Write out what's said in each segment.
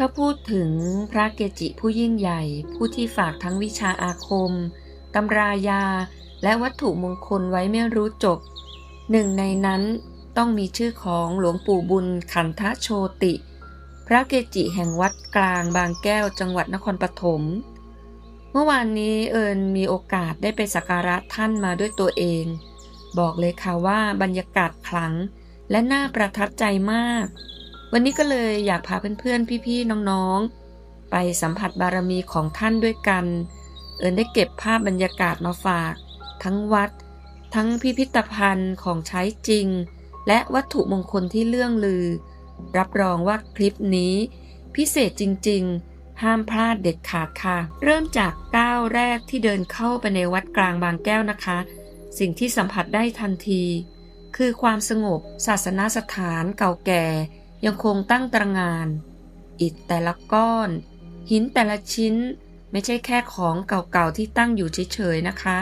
ถ้าพูดถึงพระเกจิผู้ยิ่งใหญ่ ผู้ที่ฝากทั้งวิชาอาคม ตำรายา และวัตถุมงคลไว้ไม่รู้จบ หนึ่งในนั้นต้องมีชื่อของหลวงปู่บุญขันทโชติ พระเกจิแห่งวัดกลางบางแก้วจังหวัดนครปฐม เมื่อวานนี้เอิญมีโอกาสได้ไปสักการะท่านมาด้วยตัวเอง บอกเลยค่ะว่าบรรยากาศขลังและน่าประทับใจมาก วันนี้ก็เลยอยากพาเพื่อนๆ พี่ๆ น้องๆ ไปสัมผัสบารมีของท่านด้วยกัน เอิญได้เก็บภาพบรรยากาศมาฝาก ทั้งวัด ทั้งพิพิธภัณฑ์ของใช้จริง และวัตถุมงคลที่เลื่องลือ รับรองว่าคลิปนี้ พิเศษจริงๆ ห้ามพลาดเด็ดขาดค่ะ เริ่มจากก้าวแรกที่เดินเข้าไปในวัดกลางบางแก้วนะคะ สิ่งที่สัมผัสได้ทันที คือความสงบศาสนาสถานเก่าแก่ ยังคงตั้งตระงาน อิฐแต่ละก้อน หินแต่ละชิ้นไม่ใช่แค่ของเก่าๆที่ตั้งอยู่เฉยๆนะคะ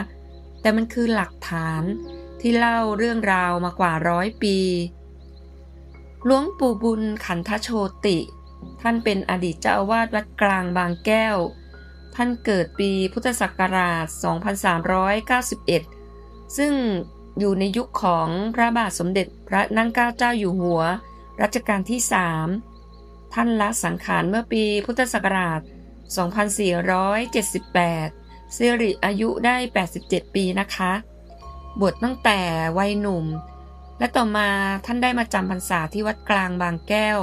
แต่มันคือหลักฐานที่เล่าเรื่องราวมากว่าร้อยปีหลวงปู่บุญขันทโชติ ท่านเป็นอดีตเจ้าอาวาสวัดกลางบางแก้ว ท่านเกิดปีพุทธศักราช 2391 ซึ่งอยู่ในยุคของพระบาทสมเด็จพระนั่งเกล้าเจ้าอยู่หัว รัชกาลที่3ท่านละสังขารเมื่อปีพุทธศักราช 2478สิริอายุได้ 87 ปีนะคะ บวชตั้งแต่วัยหนุ่ม และต่อมาท่านได้มาจำพรรษาที่วัดกลางบางแก้ว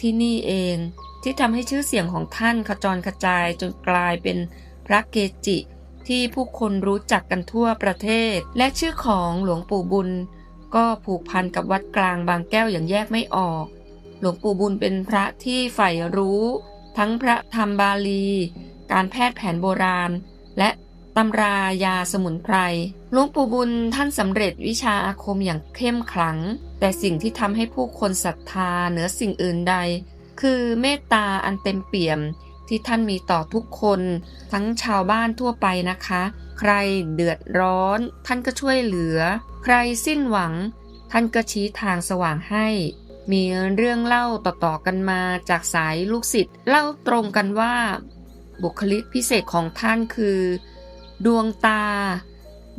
ที่นี่เองที่ทำให้ชื่อเสียงของท่านขจรกระจายจนกลายเป็นพระเกจิที่ผู้คนรู้จักกันทั่วประเทศ และชื่อของหลวงปู่บุญ ก็ผูกพันกับวัดกลางบางแก้วอย่างแยกไม่ออก หลวงปู่บุญเป็นพระที่ใฝ่รู้ ทั้งพระธรรมบาลี การแพทย์แผนโบราณ และตำรายาสมุนไพร หลวงปู่บุญท่านสำเร็จวิชาอาคมอย่างเข้มขลัง แต่สิ่งที่ทำให้ผู้คนศรัทธาเหนือสิ่งอื่นใด คือเมตตาอันเต็มเปี่ยมที่ท่านมีต่อทุกคน ทั้งชาวบ้านทั่วไปนะคะ ใครเดือดร้อน ท่านก็ช่วยเหลือ รสิ้นหวัง ท่านก็ชี้ทางสว่างให้ มีเรื่องเล่าต่อๆกันมาจากสายลูกศิษย์เล่าตรงกันว่า บุคลิกพิเศษของท่านคือ ดวงตา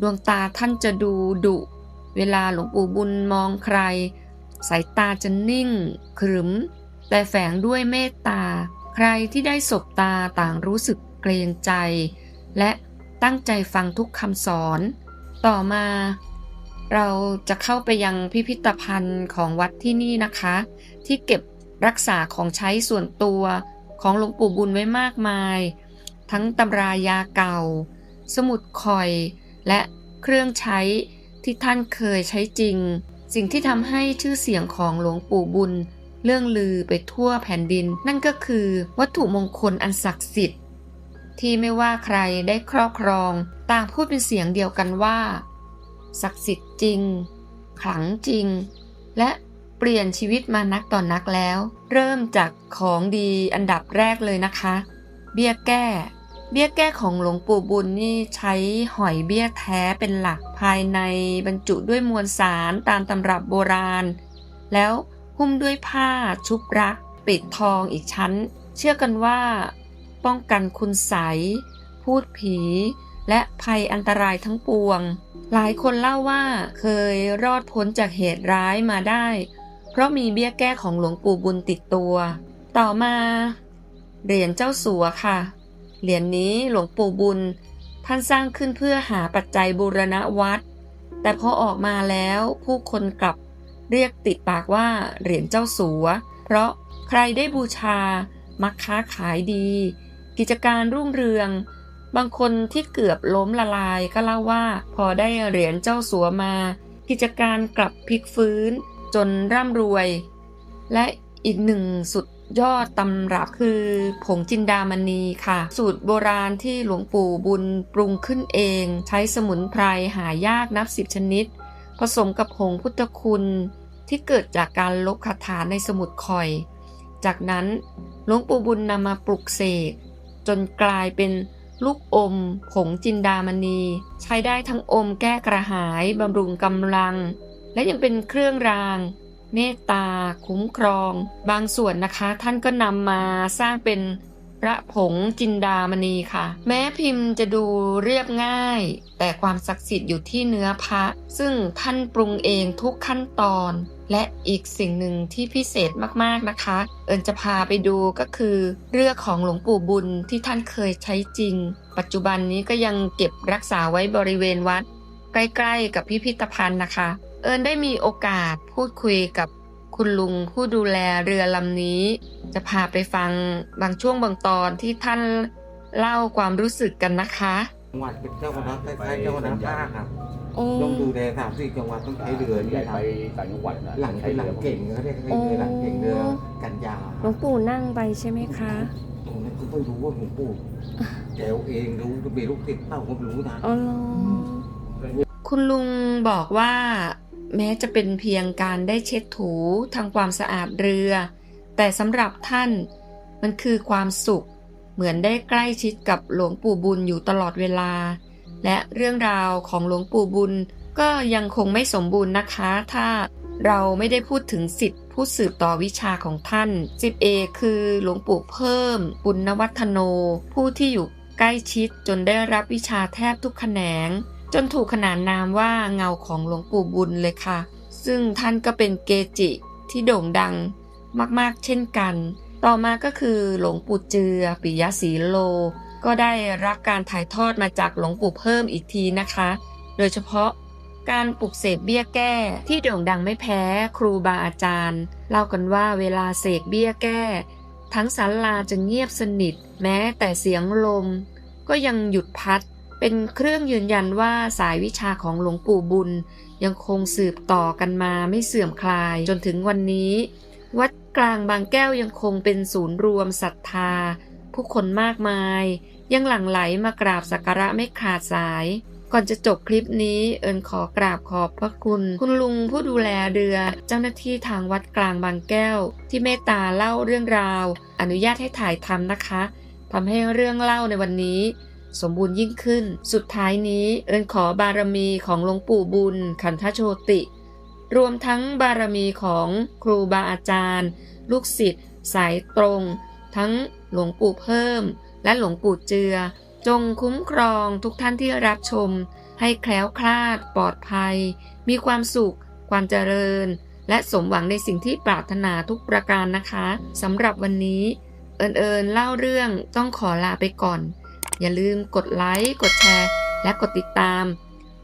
ดวงตาท่านจะดูดุ เวลาหลวงปู่บุญมองใคร สายตาจะนิ่ง ขรึม แต่แฝงด้วยเมตตา ใครที่ได้สบตาต่างรู้สึกเกรงใจ และตั้งใจฟังทุกคำสอน ต่อมา เราจะเข้าไปยังพิพิธภัณฑ์ของวัดที่นี่นะคะ ที่เก็บรักษาของใช้ส่วนตัวของหลวงปู่บุญไว้มากมาย ทั้งตำรายาเก่า สมุดคอย และเครื่องใช้ที่ท่านเคยใช้จริง สิ่งที่ทำให้ชื่อเสียงของหลวงปู่บุญ เรื่องลือไปทั่วแผ่นดิน นั่นก็คือวัตถุมงคลอันศักดิ์สิทธิ์ ที่ไม่ว่าใครได้ครอบครอง ต่างพูดเป็นเสียงเดียวกันว่า ศักดิ์สิทธิ์จริง ขลังจริง และเปลี่ยนชีวิตมานักต่อนนักแล้ว เริ่มจากของดีอันดับแรกเลยนะคะ เบี้ยแก้ เบี้ยแก้ของหลวงปู่บุญนี่ใช้หอยเบี้ยแท้เป็นหลักภายในบรรจุด้วยมวลสารตามตำรับโบราณ แล้วหุ้มด้วยผ้าชุบรัก ปิดทองอีกชั้น เชื่อกันว่า ป้องกันคุณใส พูดผี และภัยอันตรายทั้งปวง หลายคนเล่าว่าเคยรอดพ้นจากเหตุร้ายมาได้ เพราะมีเบี้ยแก้ของหลวงปู่บุญติดตัว ต่อมา เหรียญเจ้าสัวค่ะ เหรียญนนี้หลวงปู่บุญ ท่านสร้างขึ้นเพื่อหาปัจจัยบูรณะวัด แต่พอออกมาแล้วผู้คนกลับเรียกติดปากว่าเหรียญเจ้าสัว เพราะใครได้บูชามักค้าขายดี กิจการรุ่งเรือง บางคนที่เกือบล้มละลายก็เล่าว่า พอได้เหรียญเจ้าสัวมา กิจการกลับพลิกฟื้น จนร่ำรวย และอีกหนึ่งสุดยอดตำรับคือผงจินดามณีค่ะ สูตรโบราณที่หลวงปู่บุญปรุงขึ้นเอง ใช้สมุนไพรหายากนับสิบชนิด ผสมกับผงพุทธคุณที่เกิดจากการลบคาถาในสมุดคอย จากนั้นหลวงปู่บุญนำมาปลุกเสกจนกลายเป็น ลูกอม ผงจินดามณี ใช้ได้ทั้งอมแก้กระหาย บำรุงกำลัง และยังเป็นเครื่องราง เมตตา คุ้มครอง บางส่วนนะคะ ท่านก็นำมาสร้างเป็น พระผงจินดามณีค่ะ แม้พิมพ์จะดูเรียบง่าย แต่ความศักดิ์สิทธิ์อยู่ที่เนื้อพระ ซึ่งท่านปรุงเองทุกขั้นตอน และอีกสิ่งหนึ่งที่พิเศษมากๆนะคะ เอิญจะพาไปดูก็คือ เรือของหลวงปู่บุญที่ท่านเคยใช้จริง ปัจจุบันนี้ก็ยังเก็บรักษาไว้บริเวณวัด ใกล้ๆ กับพิพิธภัณฑ์นะคะ เอิญได้มีโอกาสพูดคุยกับ คุณลุงผู้ดูแลเรือลำนี้ จะพาไปฟังบางช่วงบางตอนที่ท่านเล่าความรู้สึกกันนะคะจังหวัดเป็นเจ้าคณะคล้ายๆเจ้าคณะภาคครับโอ้ต้องดูแลสามสี่จังหวัดต้องใช้เรือใหนี่ญ่ครัไปบต่างจังหวัดนะหลังเป็นหลังเก่งเขาเรียกเป็นเรือหลังเก่งเรือกันยาหลวงปู่นั่งไปใช่ไหมคะตรงนั้นก็ไม่รู้ว่าหลวงปู่แกวเองรู้จะมีลูกศิษย์เต้าก็ไม่รู้นะอ๋อคุณลุงบอกว่า แม้จะเป็นเพียงการได้เช็ดถูทำความสะอาดเรือ แต่สำหรับท่านมันคือความสุข เหมือนได้ใกล้ชิดกับหลวงปู่บุญอยู่ตลอดเวลา และเรื่องราวของหลวงปู่บุญก็ยังคงไม่สมบูรณ์นะคะ ถ้าเราไม่ได้พูดถึงสิทธิ์ผู้สืบต่อวิชาของท่านสิบเอคือหลวงปู่เพิ่ม ปุณณวัฒโน ผู้ที่อยู่ใกล้ชิดจนได้รับวิชาแทบทุกแขนง จนถูกขนานนามว่าเงาของหลวงปู่บุญเลยค่ะ ซึ่งท่านก็เป็นเกจิที่โด่งดังมากๆ เช่นกัน ต่อมาก็คือหลวงปู่เจือปิยศีโล ก็ได้รับการถ่ายทอดมาจากหลวงปู่เพิ่มอีกทีนะคะ โดยเฉพาะการปลุกเสกเบี้ยแก้ที่โด่งดังไม่แพ้ครูบาอาจารย์ เล่ากันว่าเวลาเสกเบี้ยแก้ ทั้งศาลาจะเงียบสนิท แม้แต่เสียงลม ก็ยังหยุดพัด เป็นเครื่องยืนยันว่าสายวิชาของหลวงปู่บุญ ยังคงสืบต่อกันมาไม่เสื่อมคลาย จนถึงวันนี้ วัดกลางบางแก้วยังคงเป็นศูนย์รวมศรัทธา ผู้คนมากมาย ยังหลั่งไหลมากราบสักการะไม่ขาดสาย ก่อนจะจบคลิปนี้เอิญขอกราบขอบพระคุณ คุณลุงผู้ดูแลเรือเจ้าหน้าที่ทางวัดกลางบางแก้ว ที่เมตตาเล่าเรื่องราว อนุญาตให้ถ่ายทำนะคะทำให้เรื่องเล่าในวันนี้ สมบูรณ์ยิ่งขึ้น สุดท้ายนี้เอิญขอบารมีของหลวงปู่บุญ ขันธโชติ รวมทั้งบารมีของครูบาอาจารย์ ลูกศิษย์ สายตรง ทั้งหลวงปู่เพิ่ม และหลวงปู่เจือ จงคุ้มครองทุกท่านที่รับชม ให้แคล้วคลาด ปลอดภัย มีความสุข ความเจริญ และสมหวังในสิ่งที่ปรารถนาทุกประการนะคะสำหรับวันนี้เอิญเอิญเล่าเรื่องต้องขอลาไปก่อน อย่าลืมกดไลค์ กดแชร์ และกดติดตาม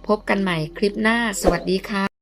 พบกันใหม่คลิปหน้า สวัสดีค่ะ